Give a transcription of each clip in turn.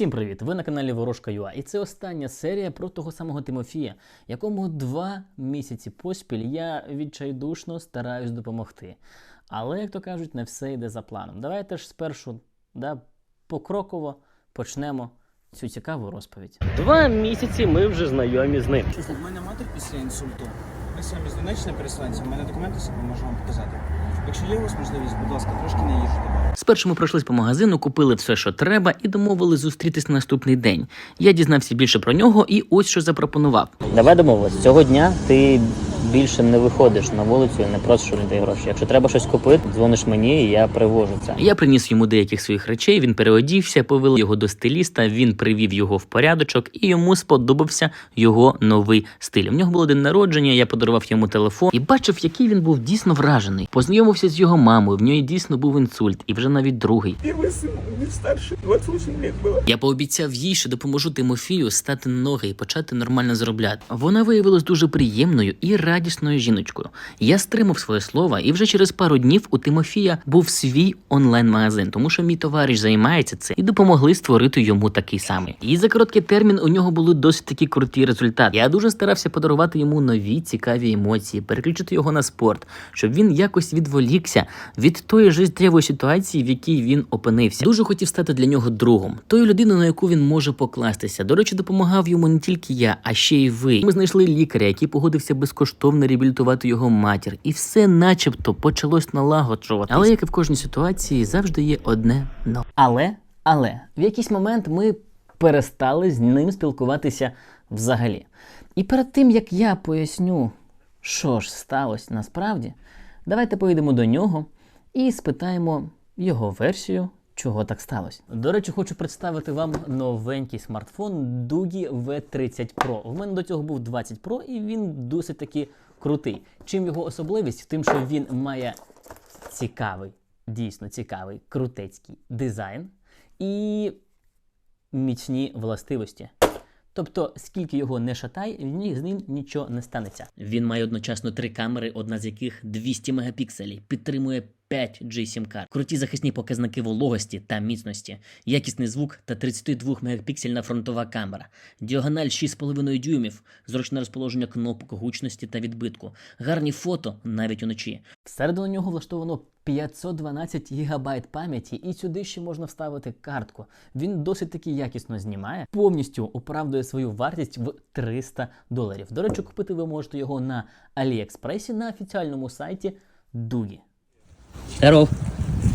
Всім привіт! Ви на каналі Ворожка Юа. І це остання серія про того самого Тимофія, якому два місяці поспіль я відчайдушно стараюсь допомогти. Але, як то кажуть, не все йде за планом. Давайте ж спершу да, покроково почнемо цю цікаву розповідь. Два місяці ми вже знайомі з ним. Чесно, в мене матір після інсульту. З Донеччини переселенці, в мене документи себе можу вам показати. Якщо є у вас можливість, будь ласка, трошки не їжу додати. Спершу ми пройшлись по магазину, купили все, що треба, і домовили зустрітись на наступний день. Я дізнався більше про нього і ось що запропонував. Давай домовились. Цього дня ти більше не виходиш на вулицю і не просиш у людей гроші. Якщо треба щось купити, дзвониш мені, і я привожу це. Я приніс йому деяких своїх речей. Він переодівся, повели його до стиліста. Він привів його в порядочок, і йому сподобався його новий стиль. В нього було день народження. Я подарував йому телефон і бачив, який він був дійсно вражений. Познайомився з його мамою. В нього дійсно був інсульт, і вже навіть другий. Перший син, він старший, 28 років було. Я пообіцяв їй, що допоможу Тимофію стати на ноги і почати нормально заробляти. Вона виявилась дуже приємною і радісною жіночкою. Я стримав своє слово, і вже через пару днів у Тимофія був свій онлайн-магазин, тому що мій товариш займається цим і допомогли створити йому такий самий. І за короткий термін у нього були досить такі круті результати. Я дуже старався подарувати йому нові цікаві емоції, переключити його на спорт, щоб він якось відволікся від тої життєвої ситуації, в якій він опинився. Дуже хотів стати для нього другом, тою людиною, на яку він може покластися. До речі, допомагав йому не тільки я, а ще й ви. Ми знайшли лікаря, який погодився безкоштовно реабілітувати його матір, і все, начебто, почалось налагоджуватися. Але як і в кожній ситуації, завжди є одне но. Але, але в якийсь момент ми перестали з ним спілкуватися взагалі. І перед тим як я поясню, що ж сталося насправді, давайте поїдемо до нього і спитаємо його версію, чого так сталося. До речі, хочу представити вам новенький смартфон Doogie V30 Pro. В мене до цього був 20 Pro, і він досить таки крутий. Чим його особливість? Тим, що він має цікавий, дійсно цікавий, крутецький дизайн і міцні властивості. Тобто, скільки його не шатай, з ним нічого не станеться. Він має одночасно три камери, одна з яких 200 мегапікселів, підтримує 5G сім карт, круті захисні показники вологості та міцності, якісний звук та 32 мегапіксельна фронтова камера, діагональ 6,5 дюймів, зручне розположення кнопок гучності та відбитку, гарні фото навіть уночі. Всередину нього влаштовано 512 ГБ пам'яті, і сюди ще можна вставити картку. Він досить таки якісно знімає, повністю оправдує свою вартість в 300 доларів. До речі, купити ви можете його на Аліекспресі на офіціальному сайті Дугі. Здоров,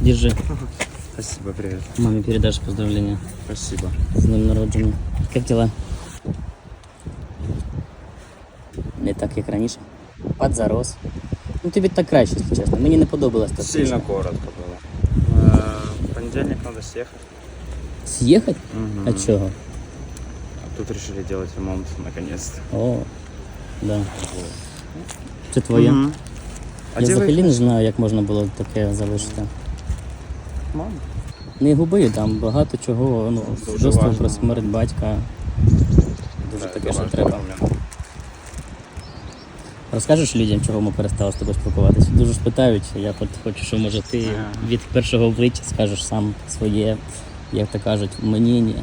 держи. Спасибо, привет. Маме передашь поздравления Спасибо. с днем народження. Як дела? Не так, як раніше. Подзарос. Ну тобі так краще, якщо чесно. Мені не подобалось так. Сильно коротко было. Э, В понедельник надо съехать. З'їхати? Мгм. А чого? А Тут решили делать ремонт наконец-то. О, да. Це твоє? Мгм. А Я где взагалі вы? не знаю, як можна було таке залишити. Мама. Не губи, там багато чого, ну, Дуже свідоцтво важно. про смерть батька. Дуже Да, таке, это що важный треба. момент. Розкажеш людям, чого ми перестали з тобою спілкуватися? Дуже ж питають. Я от хочу, що може ти Ага. від першого обличчя скажеш сам своє, як то кажуть, мнення.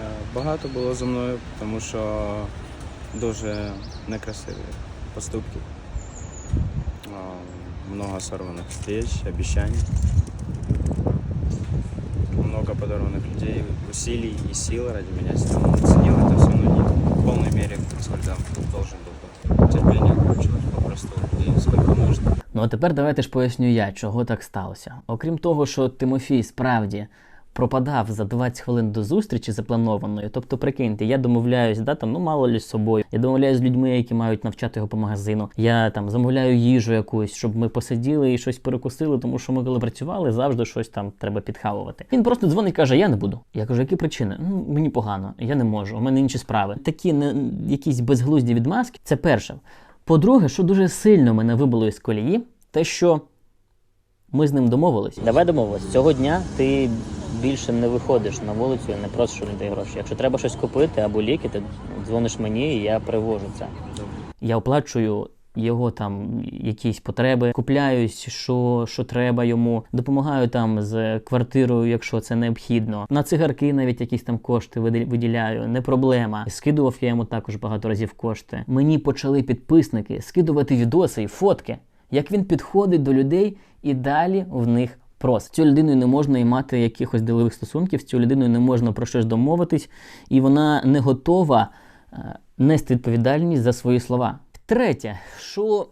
Е, Багато було за мною, тому що дуже некрасиві поступки. А, Много сорваних встреч, обещаний. Много подорванных людей, усилий и сил ради меня. Сам ценил это все, но не в полной мере, насколько должен был быть. Терпение кончилось попросту, и сколько нужно. Ну а тепер давайте ж поясню я, чого так сталося. Окрім того, що Тимофій справді пропадав за 20 хвилин до зустрічі запланованої. Тобто, прикиньте, я домовляюсь, да, там, ну мало лі з собою. Я домовляюсь з людьми, які мають навчати його по магазину. Я там замовляю їжу якусь, щоб ми посиділи і щось перекусили, тому що ми коли працювали, завжди щось там треба підхавувати. Він просто дзвонить і каже: Я не буду. Я кажу, які причини? Ну мені погано, я не можу, у мене інші справи. Такі не якісь безглузді відмазки. Це перше. По-друге, що дуже сильно мене вибило із колії, те, що ми з ним домовились. Давай домовились. Цього дня ти більше не виходиш на вулицю і не просиш у людей гроші. Якщо треба щось купити або ліки, ти дзвониш мені, і я привожу це. Я оплачую його там якісь потреби, купляюсь, що, що треба йому, допомагаю там з квартирою, якщо це необхідно. На цигарки навіть якісь там кошти виді- виділяю, не проблема. Скидував я йому також багато разів кошти. Мені почали підписники скидувати відоси і фотки, як він підходить до людей і далі в них просить. З цією людиною не можна і мати якихось ділових стосунків, з цією людиною не можна про щось домовитись, і вона не готова е, нести відповідальність за свої слова. Третє, що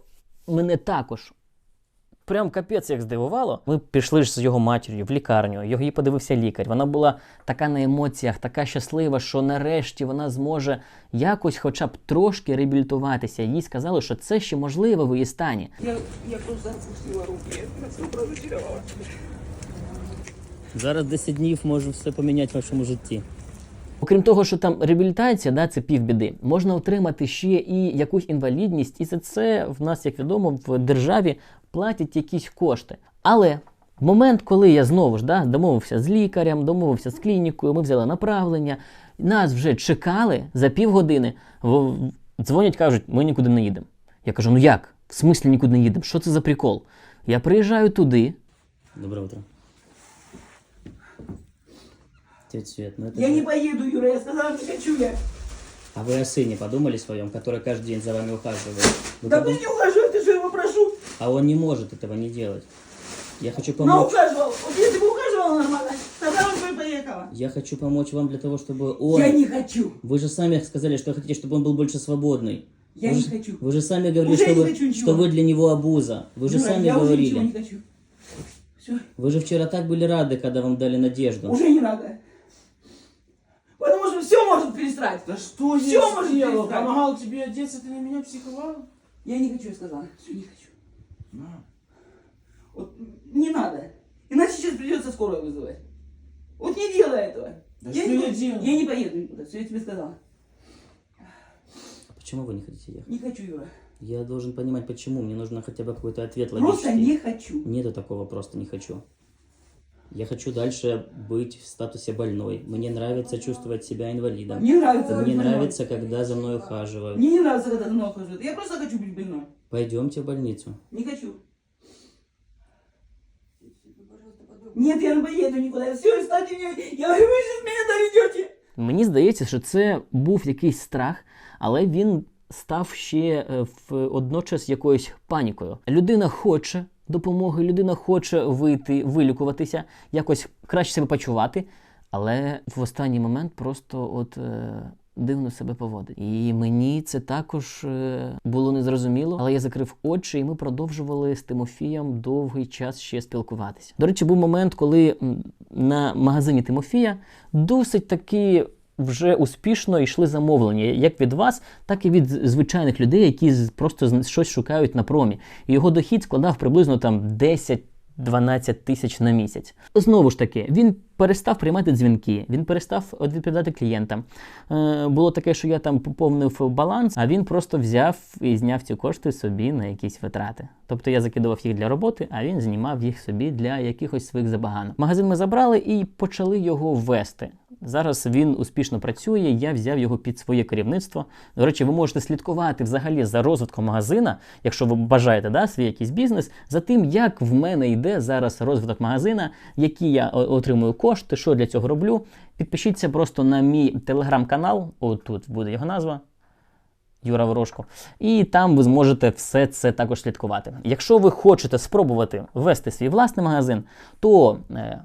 мене також прям капець як здивувало. Ми пішли ж з його матір'ю в лікарню. Його їй подивився лікар. Вона була така на емоціях, така щаслива, що нарешті вона зможе якось, хоча б трошки реабілітуватися. Їй сказали, що це ще можливо в її стані. Я, я просто отпустила руки, я прожитировала. Зараз 10 днів може все поміняти в вашому житті. Окрім того, що там реабілітація, да, це півбіди, можна отримати ще і якусь інвалідність, і за це в нас, як відомо, в державі платять якісь кошти. Але в момент, коли я знову ж да, домовився з лікарем, домовився з клінікою, ми взяли направлення, нас вже чекали за півгодини, дзвонять, кажуть, ми нікуди не їдемо. Я кажу, ну як? В смислі нікуди не їдемо? Що це за прикол? Я приїжджаю туди. Доброе утро. Тетя Свет, ну это Я же- не поеду, Юра, я сказала, не хочу я. А вы о сыне подумали своем, который каждый день за вами ухаживает? Вы Да подум- ты не ухаживай, ты что его прошу? А он не может этого не делать. Я хочу Но помочь. ухаживал. Вот если бы ухаживал нормально, тогда он бы поехала. Я хочу помочь вам для того, чтобы он... Я не хочу. Вы же сами сказали, что хотите, чтобы он был больше свободный. Я вы не же, хочу. Вы же сами говорили, Уже что, вы, ничего. что вы для него обуза. Вы же Юра, сами я уже говорили. ничего не хочу. Все, Вы же вчера так были рады, когда вам дали надежду. уже не надо. Потому что все может пересрать. Да что Всё я может сделал? перестать. Помогал тебе одеться, ты на меня психовал? Я не хочу, я сказала. Все, не хочу. На. Вот не надо. Иначе сейчас придется скорую вызывать. Вот не делай этого. Да я, что не, я делаю? я не поеду никуда, все я тебе сказала. Почему вы не хотите ехать? Не хочу, Юра. Я должен понимать, почему. Мне нужно хотя бы какой-то ответ Просто логический. не хочу. Нету такого просто не хочу. Я хочу дальше быть в статусе больной. Мне нравится чувствовать себя инвалидом. Мне нравится. Мне быть больной. нравится, когда за мной ухаживают. Мне не нравится, когда за мной ухаживают. Я просто хочу быть больной. Пойдемте в больницу. Не хочу. Нет, я не поеду никуда. Все, станьте мне. Я говорю, вы сейчас меня доведете. Мені здається, що це був якийсь страх, але він став ще е, в одночас якоюсь панікою. Людина хоче допомоги, людина хоче вийти, вилікуватися, якось краще себе почувати, але в останній момент просто от. Е, Дивно себе поводить. І мені це також е, було незрозуміло, але я закрив очі, і ми продовжували з Тимофієм довгий час ще спілкуватися. До речі, був момент, коли на магазині Тимофія досить таки вже успішно йшли замовлення, як від вас, так і від звичайних людей, які просто щось шукають на промі. Його дохід складав приблизно там 10 12 тисяч на місяць. Знову ж таки, він перестав приймати дзвінки, він перестав відповідати клієнтам. Е, було таке, що я там поповнив баланс, а він просто взяв і зняв ці кошти собі на якісь витрати. Тобто я закидував їх для роботи, а він знімав їх собі для якихось своїх забаганок. Магазин ми забрали і почали його вести. Зараз він успішно працює. Я взяв його під своє керівництво. До речі, ви можете слідкувати взагалі за розвитком магазина, якщо ви бажаєте да, свій якийсь бізнес, за тим, як в мене йде зараз розвиток магазина, які я отримую кошти, що для цього роблю. Підпишіться просто на мій телеграм-канал. Отут буде його назва. Юра Ворожко. І там ви зможете все це також слідкувати. Якщо ви хочете спробувати ввести свій власний магазин, то е,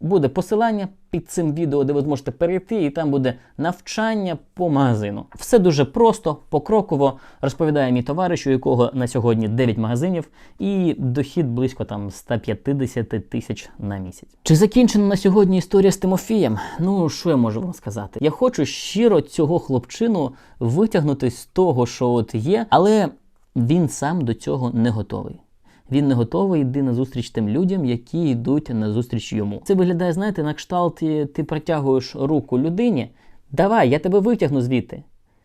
буде посилання під цим відео, де ви зможете перейти, і там буде навчання по магазину. Все дуже просто, покроково розповідає мій товариш, у якого на сьогодні 9 магазинів, і дохід близько там 150 тисяч на місяць. Чи закінчена на сьогодні історія з Тимофієм? Ну що я можу вам сказати? Я хочу щиро цього хлопчину витягнути з того, що от є, але він сам до цього не готовий. Він не готовий йти на зустріч тим людям, які йдуть на зустріч йому. Це виглядає, знаєте, на кшталт ти, ти протягуєш руку людині. Давай, я тебе витягну звідти.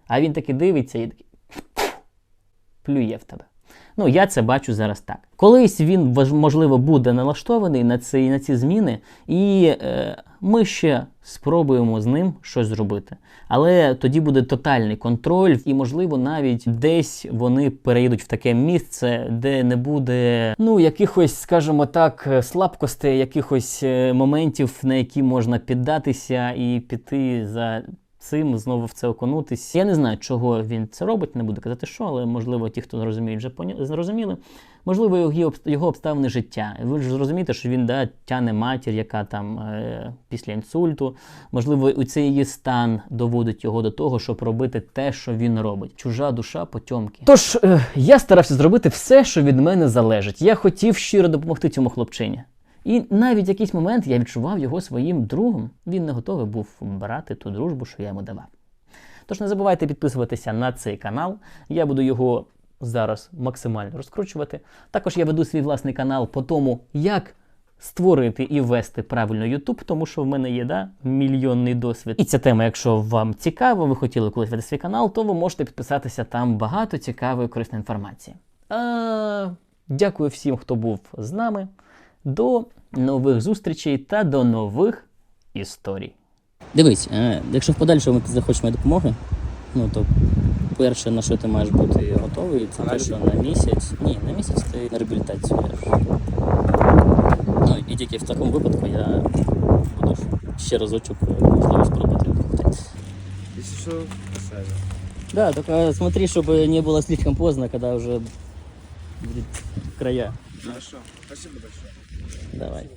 А він таки дивиться і такий плює в тебе. Ну, я це бачу зараз так. Колись він можливо буде налаштований на ці, на ці зміни, і е, ми ще спробуємо з ним щось зробити. Але тоді буде тотальний контроль, і можливо навіть десь вони переїдуть в таке місце, де не буде ну якихось, скажімо так, слабкостей, якихось е, моментів, на які можна піддатися і піти за цим знову в це окунутись. Я не знаю, чого він це робить, не буду казати, що, але можливо, ті, хто зрозуміють, вже поня... зрозуміли. Можливо, його обставини життя. Ви ж зрозумієте, що він да, тяне матір, яка там е, після інсульту. Можливо, у цей її стан доводить його до того, щоб робити те, що він робить. Чужа душа потьомки. Тож е, я старався зробити все, що від мене залежить. Я хотів щиро допомогти цьому хлопчині. І навіть якийсь момент я відчував його своїм другом. Він не готовий був брати ту дружбу, що я йому давав. Тож не забувайте підписуватися на цей канал. Я буду його зараз максимально розкручувати. Також я веду свій власний канал по тому, як створити і вести правильно YouTube, тому що в мене є да, мільйонний досвід. І ця тема, якщо вам цікаво, ви хотіли колись вести свій канал, то ви можете підписатися там багато цікавої корисної інформації. А, дякую всім, хто був з нами. До нових зустрічей та до нових історій. Дивись, е, якщо в подальшому ти захочеш допомоги, ну то перше, на що ти маєш бути готовий, це те, що на місяць. Ні, на місяць ти на реабілітацію. Ну і тільки в такому випадку я буду ще разочок е, можливо спробувати допомогти. Если что, писали. Да, только смотри, чтобы не было слишком поздно, когда уже будет края. Хорошо. Спасибо большое. Давай.